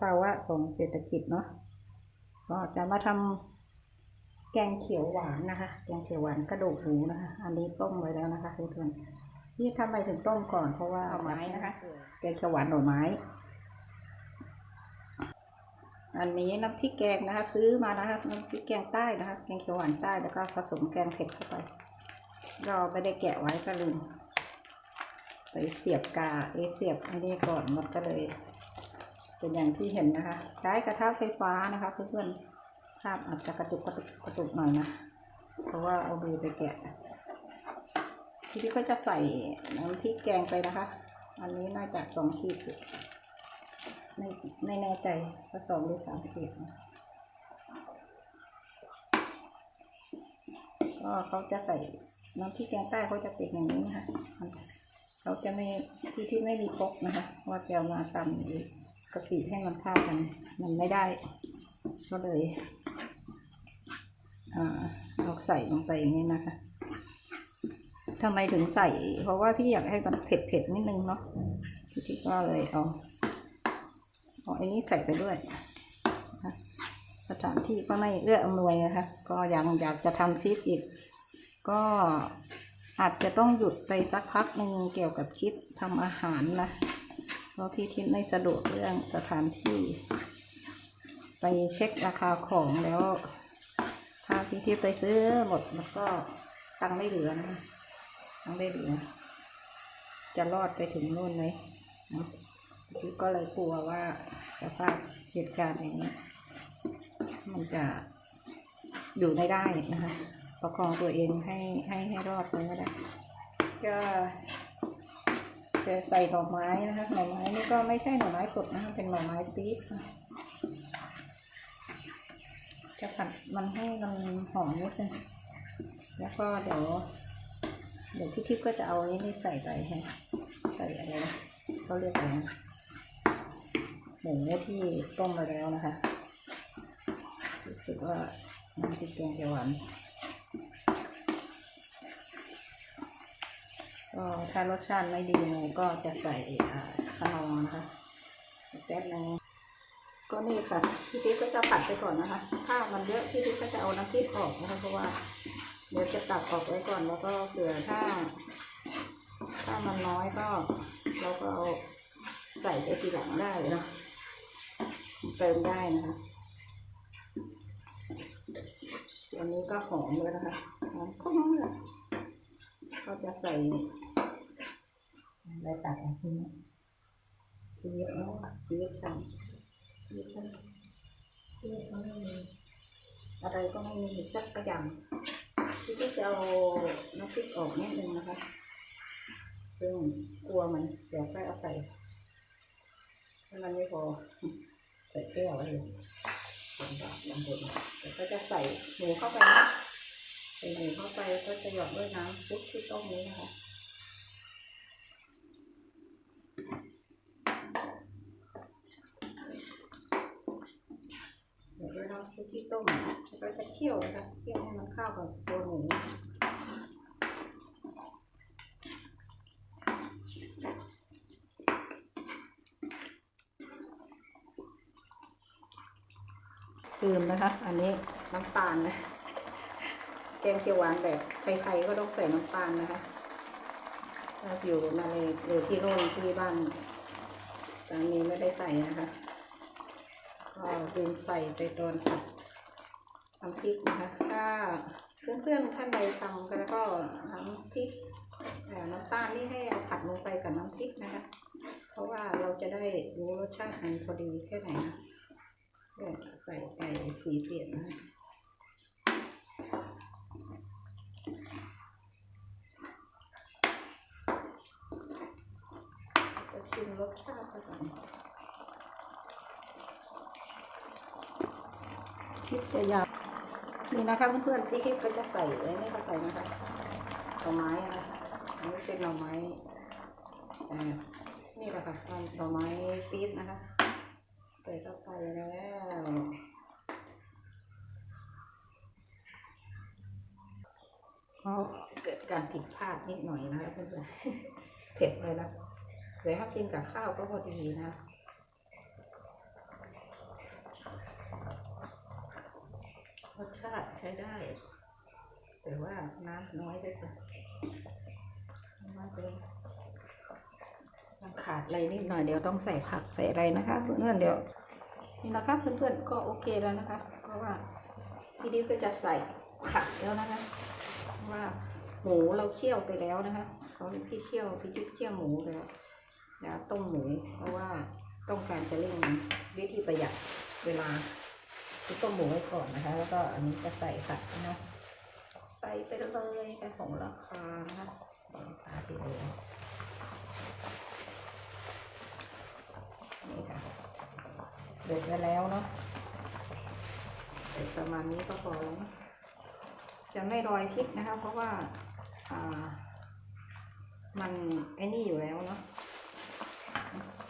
ภาวะของเศรษฐกิจเนาะก็จะมาทำแกงเขียวหวานนะคะ แกงเขียวหวานกระดูกหมูนะคะ อันนี้ต้มไว้แล้วนะคะเพื่อนนี่ทำไมถึงต้มก่อนเพราะว่าเอาไม้นะคะ แกงเขียวหวานหน่อไม้ อันนี้น้ำพริกแกงนะคะ ซื้อมานะคะน้ำพริกแกงใต้นะคะ แกงเขียวหวานใต้แล้วก็ผสมแกงเผ็ดเข้าไป เราไม่ได้แกะไว้ก็ลืมไปเสียบกาเอเสียบไอ้นี่ก่อนมันก็เลย เป็นอย่างที่เห็นนะคะ ใช้กระทะไฟฟ้านะคะเพื่อนๆภาพอาจจะกระตุกกระตุกกระตุกหน่อยนะ เพราะว่าเอามือไปแกะ ทีนี้ก็จะใส่น้ำพริกแกงไปนะคะ อันนี้น่าจะสองขีดอยู่ไม่ไม่แน่ใจว่าสองหรือสามขีดนะก็เขาจะใส่น้ำพริกแกงใต้เขาจะเป็นอย่างนี้นะคะเขาจะไม่ที่ที่ไม่มีครกนะคะว่าจะมาตำอีก กะปิให้มันเข้ากัน มันไม่ได้ ก็เลยเอาใส่ลงไปอย่างนี้นะคะทำไมถึงใส่ เพราะว่าที่อยากให้มันเผ็ดๆนิดนึงเนาะที่ที่ก็เลยเอาเอาอันนี้ใส่ไปด้วยสถานที่ก็ไม่เอื้ออำนวยนะคะก็ยังอยากจะทำคลิปอีก ก็อาจจะต้องหยุดไปสักพักหนึ่งเกี่ยวกับคลิปทำอาหารนะ เพราะที่ทิศไม่สะดวกเรื่องสถานที่ ไปเช็คราคาของแล้ว ถ้าพี่ทิศไปซื้อหมดมันก็ตังไม่เหลือนะตังไม่เหลือ จะรอดไปถึงนู่นไหมนะพี่ก็เลยกลัวว่าสภาพเหตุการณ์อย่างนี้ มันจะอยู่ไม่ได้นะคะประคองตัวเองให้ให้ให้รอดไปไม่ได้ก็ จะใส่หน่อไม้นะคะ หน่อไม้นี่ก็ไม่ใช่หน่อไม้สดนะคะ เป็นหน่อไม้ปี๊บจะผัดมันให้มันหอมนิดนึง แล้วก็เดี๋ยว เดี๋ยวที่ทิพย์ก็จะเอาอันนี้ใส่ไปให้ใส่อะไรนะเขาเรียกอะไรนะหมูที่ต้มมาแล้วนะคะ รู้สึกว่าน้ำพริกแกงจะหวาน ก็ถ้ารสชาติไม่ดีเลยก็จะใส่อ่าขนมนะคะแป๊บนึงก็นี่ค่ะพี่ติ๊กก็จะผัดไปก่อนนะคะ ถ้ามันเยอะพี่ติ๊กก็จะเอาน้ำพริกออกนะคะเพราะว่าเดี๋ยวจะตักออกไว้ก่อนแล้วก็เผื่อถ้า ถ้ามันน้อยก็ เราก็เอาใส่ไปทีหลังได้เนาะเติมได้นะคะอันนี้ก็หอมเลยนะคะหอมข้าวเลยก็จะใส่ ไรตัดอะไรทีนี้ชีวิตเนาะชีวิตฉันชีวิตฉันชีวิตก็ไม่มีอะไรก็ไม่มีสักกระอย่างที่จะเอาน้ำพริกออกนิดนึงนะคะ ซึ่งกลัวมันเดี๋ยวค่อยเอาใส่ถ้ามันไม่พอใส่แก้วไว้เลยลำบากลำบนเดี๋ยวก็จะใส่หมูเข้าไปนะใส่หมูเข้าไปแล้วก็จะหยอดด้วยน้ำซุปที่ต้มนี้นะคะ เดี๋ยวด้วยน้ำซุปที่ต้มแล้วก็จะเคี่ยวนะคะเคี่ยวให้มันเข้ากับตัวหมูลืมนะคะ อันนี้น้ำตาลนะ แกงเขียวหวานแบบไทยๆก็ต้องใส่น้ำตาลนะคะถ้าอยู่มาเลยอยู่ที่โน่นที่บ้านสามีไม่ได้ใส่นะคะ ก็ลืมใส่ไปตอนผัดทำพริกนะคะถ้าเพื่อนๆท่านใดทำแล้วก็น้ำพริกน้ำตาลนี่ให้เอาผัดลงไปกับน้ำพริกนะคะ เพราะว่าเราจะได้รู้รสชาติมันพอดีแค่ไหนนะเนี่ยใส่ไก่สีเปลี่ยนนะคะจะชิมรสชาติก่อน ลิปจะยาวนี่นะคะเพื่อนๆที่คลิปก็จะใส่ไอ้นี่เข้าไปนะคะหน่อไม้นะคะอันนี้เป็นหน่อไม้เอ่นี่แหละค่ะหน่อไม้ปี๊บนะคะ ใส่เข้าไปแล้วก็เกิดการผิดพลาดนิดหน่อยนะคะเพื่อนๆเผ็ดเลยนะแต่ถ้ากินกับข้าวก็พอดีนะาติใช้ได้ แต่ว่าน้ำน้อยด้วยจ้ะน้ำเป็นยังขาดอะไรนิดหน่อยเดี๋ยวต้องใส่ผักใส่อะไรนะคะ เพื่อนๆเดี๋ยวนี่นะคะเพื่อนๆก็โอเคแล้วนะคะ เพราะว่าทีนี้ก็จะใส่ผักแล้วนะคะว่าหมูเราเคี่ยวไปแล้วนะคะเขาพี่เคี่ยวพี่จิ๊บเคี่ยวหมูไปแล้วเดี๋ยวต้มหมูเพราะว่าต้องการจะเร่งวิธีประหยัดเวลา คือต้มหมูไว้ก่อนนะคะ แล้วก็อันนี้จะใส่ผักนะใส่ไปเลยไปของราคานะคะของราคาไปเลยนี่ค่ะเด็ดไปแล้วเนาะเด็ดประมาณนี้ก็พอแล้วจะไม่รอยพริกนะคะ เพราะว่าอ่า มันไอ้นี่อยู่แล้วเนาะ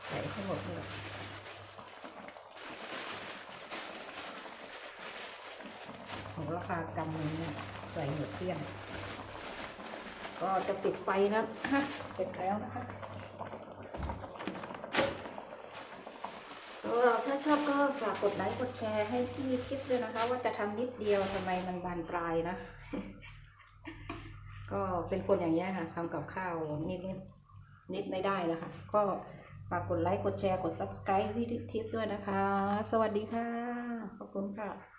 ใส่ให้หมดเลย ของราคากำนึงเนี่ยใส่หมดเที่ยงก็จะปิดไฟนะฮะเสร็จแล้วนะคะก็ถ้าชอบก็ฝากกดไลค์กดแชร์ให้พี่คิดด้วยนะคะ ว่าจะทำนิดเดียวทำไมมันบานปลายนะ ก็เป็นคนอย่างนี้ยค่ะทำกับข้าวนิดนิดนิดไม่ได้แล้วค่ะ ก็ฝากกดไลค์กดแชร์กด subscribe ที่ทิปด้วยนะคะ สวัสดีค่ะ ขอบคุณค่ะ